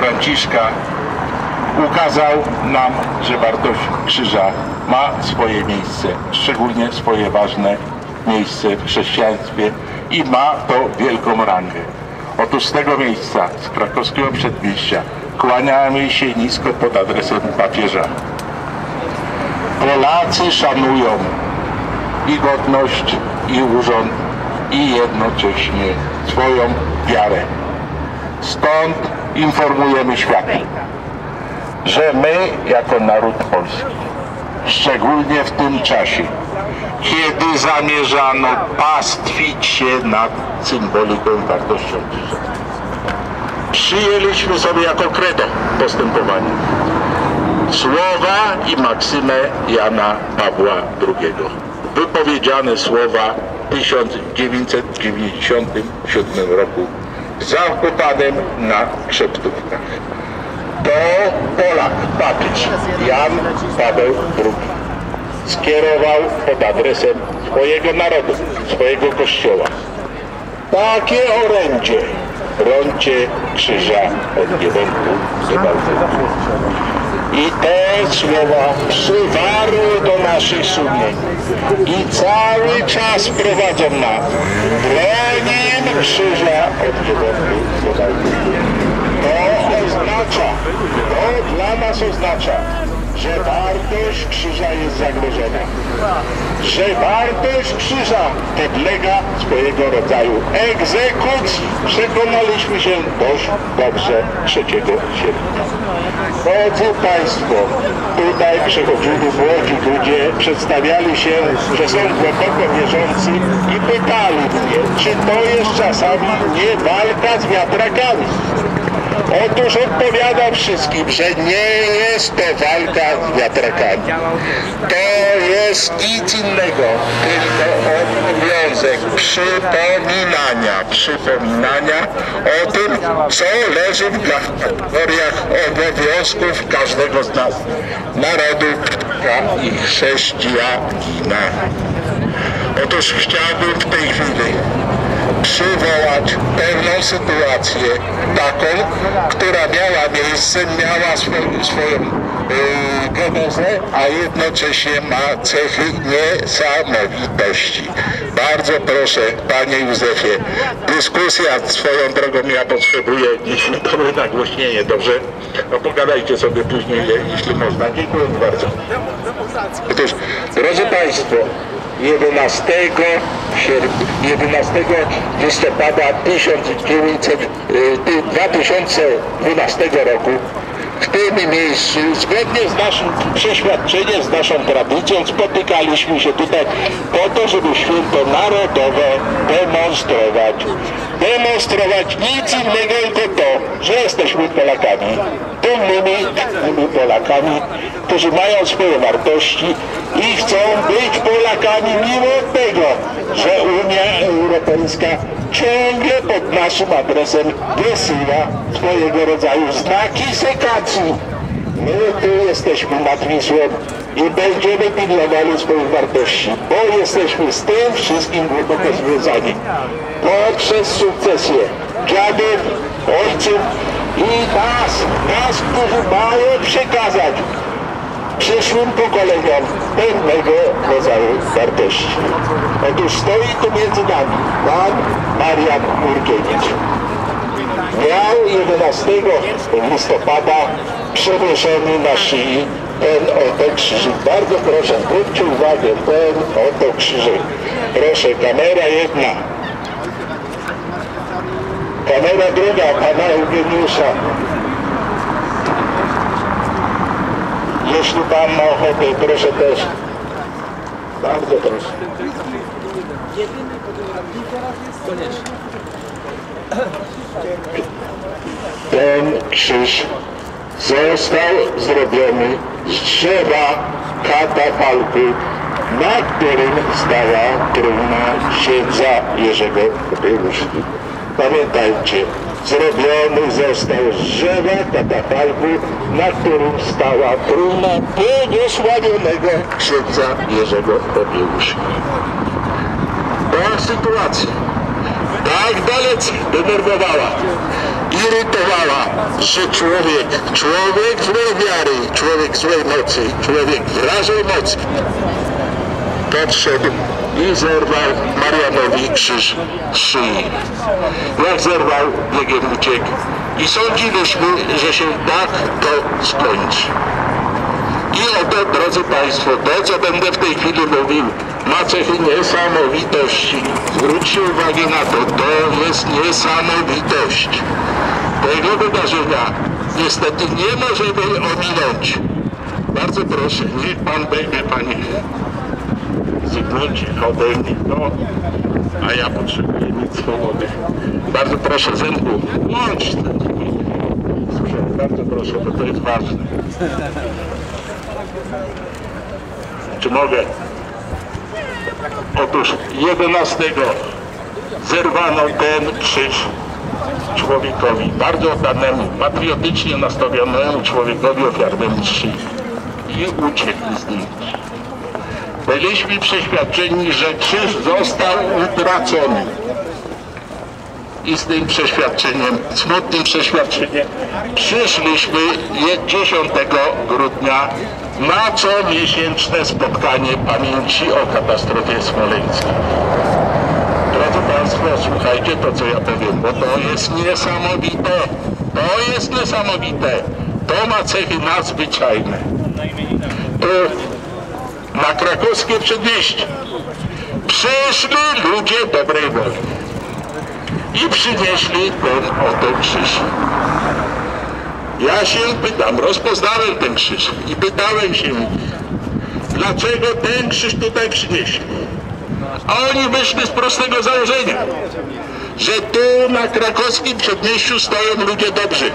Franciszka ukazał nam, że wartość krzyża ma swoje miejsce, szczególnie swoje ważne miejsce w chrześcijaństwie i ma to wielką rangę. Otóż z tego miejsca, z krakowskiego przedmieścia, kłaniamy się nisko pod adresem papieża. Polacy szanują i godność, i urząd, i jednocześnie swoją wiarę. Stąd informujemy świat, że my jako naród polski, szczególnie w tym czasie, kiedy zamierzano pastwić się nad symboliką i wartością przyjęliśmy sobie jako credo postępowania słowa i maksymę Jana Pawła II. Wypowiedziane słowa w 1997 roku zakopanym na krzeptówkach. To Polak, papież Jan Paweł II skierował pod adresem swojego narodu, swojego kościoła. Takie orędzie, rącie krzyża od niewolku zobaczył. I te słowa przywarły do naszych sumień i cały czas prowadzą nas broniem krzyża od niewolku zobaczył. To oznacza, to dla nas oznacza, że wartość krzyża jest zagrożona. Że wartość krzyża podlega swojego rodzaju egzekucji. Przekonaliśmy się dość dobrze 3 sierpnia. Drodzy Państwo, tutaj przychodzili młodzi ludzie, przedstawiali się, że są głęboko wierzący i pytali mnie, czy to jest czasami nie walka z wiatrakami. Otóż odpowiadam wszystkim, że nie jest to walka z wiatrakami. To jest nic innego, tylko obowiązek przypominania, przypominania o tym, co leży w kategoriach obowiązków każdego z nas, narodu i chrześcijanina. Otóż chciałbym w tej chwili przywołać pewną sytuację taką, która miała miejsce, miała swoją, swoją genezę, a jednocześnie ma cechy niesamowitości. Bardzo proszę, Panie Józefie, dyskusja swoją drogą ja potrzebuję, to by nagłośnienie, dobrze? No pogadajcie sobie później, jeśli można. Dziękuję bardzo. Otóż, drodzy Państwo, 11, sierp- 11 listopada 1900, y, 2012 roku w tym miejscu, zgodnie z naszym przeświadczeniem, z naszą tradycją, spotykaliśmy się tutaj po to, żeby święto narodowe demonstrować. Demonstrować nic innego, tylko to, że jesteśmy Polakami, dumnymi, Polakami, którzy mają swoje wartości i chcą być Polakami mimo tego, że Unia Europejska ciągle pod naszym adresem wysyła swojego rodzaju znaki sekacji. My tu jesteśmy nad Wisłą i będziemy pilnowali swoich wartości, bo jesteśmy z tym wszystkim głęboko związani. Poprzez sukcesję dziadów, ojców i nas, nas, którzy mają przekazać przyszłym pokoleniom pewnego rodzaju wartości. Otóż stoi tu między nami pan Marian Murkiewicz. Miał 11 listopada przewieszony na szyi ten oto krzyżyk. Bardzo proszę, zwróćcie uwagę, ten oto krzyżyk. Proszę, kamera jedna. Kamera druga, pana Eugeniusza. Jeśli Pan ma ochotę, proszę też. Bardzo proszę. Ten krzyż został zrobiony z drzewa katafalku, na którym stała trumna księdza Jerzego Popiełuszki. Pamiętajcie, zrobiony został z drzewa katafalku, na którym stała trumna błogosławionego księdza Jerzego Popiełuszki. Ta sytuacja tak dalece denerwowała irytowała, że człowiek, człowiek złej wiary, człowiek złej mocy, człowiek wrażej mocy podszedł i zerwał Marianowi krzyż szyi. Jak zerwał, biegiem uciekł. I sądziliśmy, że się tak to skończy. I oto, drodzy Państwo, to co będę w tej chwili mówił, ma cechy niesamowitości. Zwróćcie uwagę na to, to jest niesamowitość. Tego wydarzenia niestety nie możemy ominąć. Bardzo proszę, niech Pan będzie, Panie Zygmuncie, ode mnie, no, a ja potrzebuję mieć swobody. Bardzo proszę, Zenku, łącz ten sprzęt, bardzo proszę, bo to jest ważne. Czy mogę? Otóż 11 zerwano ten krzyż człowiekowi, bardzo oddanemu, patriotycznie nastawionemu człowiekowi ofiarnemu czci i uciekli z nim. Byliśmy przeświadczeni, że krzyż został utracony. I z tym przeświadczeniem, smutnym przeświadczeniem, przyszliśmy 10 grudnia na comiesięczne spotkanie pamięci o katastrofie smoleńskiej. Drodzy Państwo, słuchajcie to, co ja powiem, bo to jest niesamowite. To jest niesamowite. To ma cechy nadzwyczajne. To na krakowskie przedmieście przyszli ludzie dobrej woli i przynieśli ten oto krzyż. Ja się pytam, rozpoznałem ten krzyż i pytałem się dlaczego ten krzyż tutaj przynieśli. A oni wyszli z prostego założenia, że tu na krakowskim przedmieściu stoją ludzie dobrzy.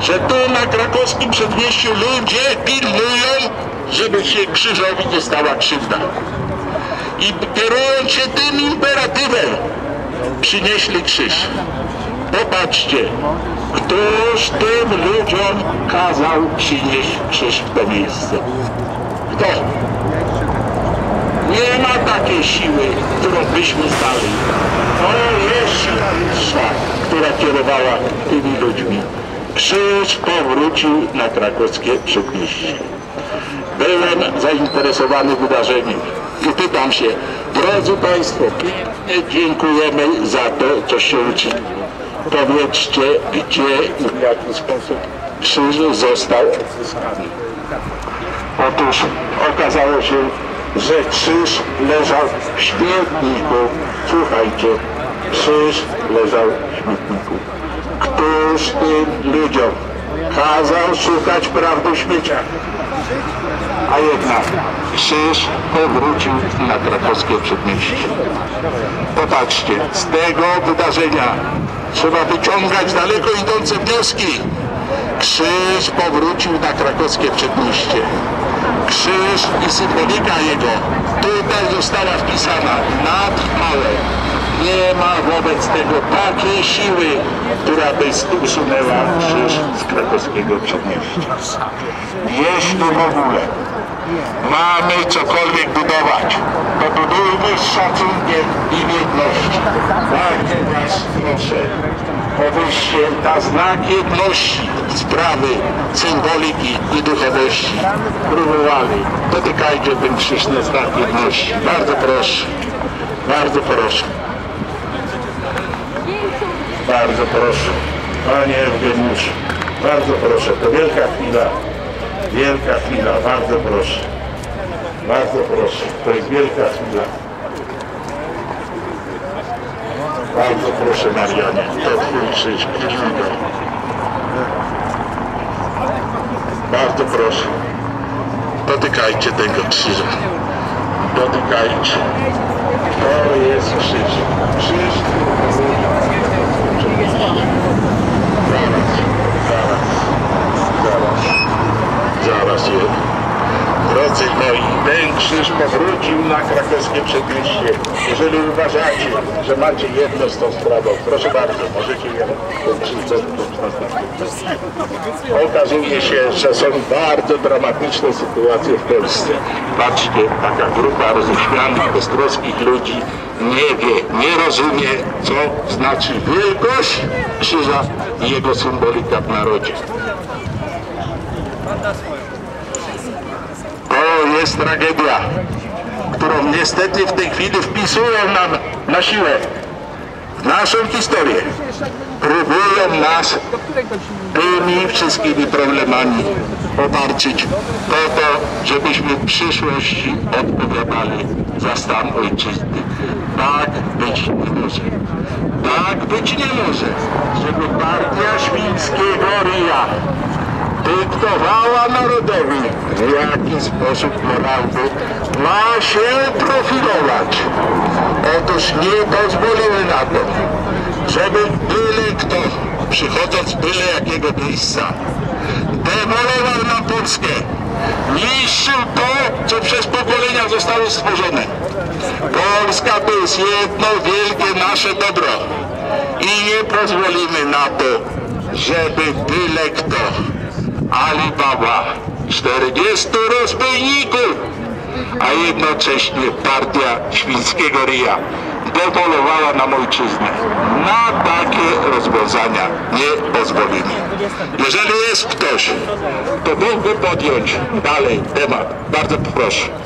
Że tu na krakowskim przedmieściu ludzie pilnują, żeby się krzyżowi nie stała krzywda. I kierując się tym imperatywem, przynieśli krzyż. Popatrzcie, któż tym ludziom kazał przynieść krzyż w to miejsce? Kto? Nie ma takiej siły, którą byśmy znali. To jest siła która kierowała tymi ludźmi. Krzyż powrócił na krakowskie przedmieście. Byłem zainteresowany wydarzeniem i pytam się, drodzy Państwo, pięknie dziękujemy za to, co się uczyni. Powiedzcie, gdzie i w jaki sposób krzyż został odzyskany. Otóż okazało się, że krzyż leżał w śmietniku. Słuchajcie, krzyż leżał w śmietniku. Tym ludziom kazał szukać prawdy w śmieciach? A jednak krzyż powrócił na krakowskie przedmieście. Popatrzcie, z tego wydarzenia trzeba wyciągać daleko idące wnioski. Krzyż powrócił na krakowskie przedmieście. Krzyż i symbolika jego tutaj została wpisana na trwałe. Nie ma wobec tego takiej siły, która by usunęła krzyż z krakowskiego przedmieścia. Jeśli w ogóle mamy cokolwiek budować, to budujmy z szacunkiem i jedności. Bardzo Was proszę, abyście na znak jedności sprawy, symboliki i duchowości próbowali. Dotykajcie ten krzyż na znak jedności. Bardzo proszę. Bardzo proszę. Bardzo proszę. Panie Eugeniuszu, bardzo proszę. To wielka chwila. Wielka chwila. Bardzo proszę. Bardzo proszę. To jest wielka chwila. Bardzo proszę Marianie, to dźwigaj. Bardzo proszę. Dotykajcie tego krzyża. Dotykajcie. To jest krzyż. Krzyż. Zaraz, zaraz, zaraz, zaraz je. Drodzy moi, ten krzyż powrócił na krakowskie przedmieście. Jeżeli uważacie, że macie jedno z tą sprawą, proszę bardzo, możecie je. Okazuje się, że są bardzo dramatyczne sytuacje w Polsce. Patrzcie, taka grupa roześmianych, beztroskich ludzi nie wie, nie rozumie, co znaczy wielkość krzyża i jego symbolika w narodzie. Jest tragedia, którą niestety w tej chwili wpisują nam na siłę w naszą historię. Próbują nas tymi wszystkimi problemami obarczyć po to, żebyśmy w przyszłości odpowiadali za stan ojczyzny. Tak być nie może. Tak być nie może, żeby partia Świńskiego Ryja dyktowała narodowi, w jaki sposób moralny ma się profilować. Otóż nie pozwolimy na to, żeby byle kto, przychodząc byle jakiego miejsca, demolował nam Polskę, niszczył to, co przez pokolenia zostało stworzone. Polska to jest jedno wielkie nasze dobro i nie pozwolimy na to, żeby byle kto Alibaba, 40 rozbójników, a jednocześnie partia Świńskiego Ryja demolowała nam ojczyznę. Na takie rozwiązania nie pozwolimy. Jeżeli jest ktoś, to mógłby podjąć dalej temat. Bardzo proszę.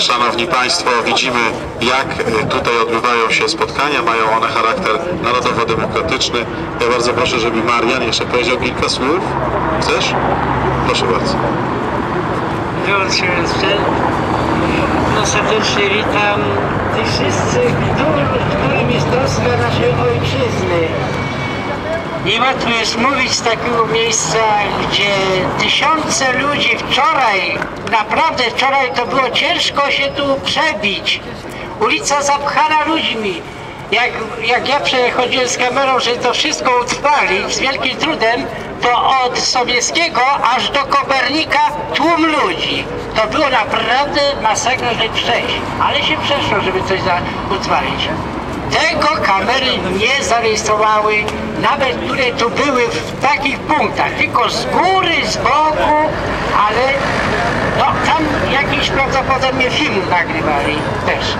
Szanowni Państwo, widzimy jak e, tutaj odbywają się spotkania, mają one charakter narodowo-demokratyczny. Ja bardzo proszę, żeby Marian jeszcze powiedział kilka słów. Chcesz? Proszę bardzo. Sprzęt. No serdecznie witam tych wszystkich, którym jest troska naszej ojczyzny. Niełatwo jest mówić z takiego miejsca, gdzie tysiące ludzi wczoraj, naprawdę wczoraj to było ciężko się tu przebić. Ulica zapchana ludźmi. Jak, jak ja przechodziłem z kamerą, że to wszystko utrwalić z wielkim trudem, to od Sobieskiego aż do Kopernika tłum ludzi. To było naprawdę masakra, żeby przejść. Ale się przeszło, żeby coś utrwalić. Tego kamery nie zarejestrowały, nawet które tu były w takich punktach, tylko z góry, z boku, ale no, tam jakiś prawdopodobnie film nagrywali też.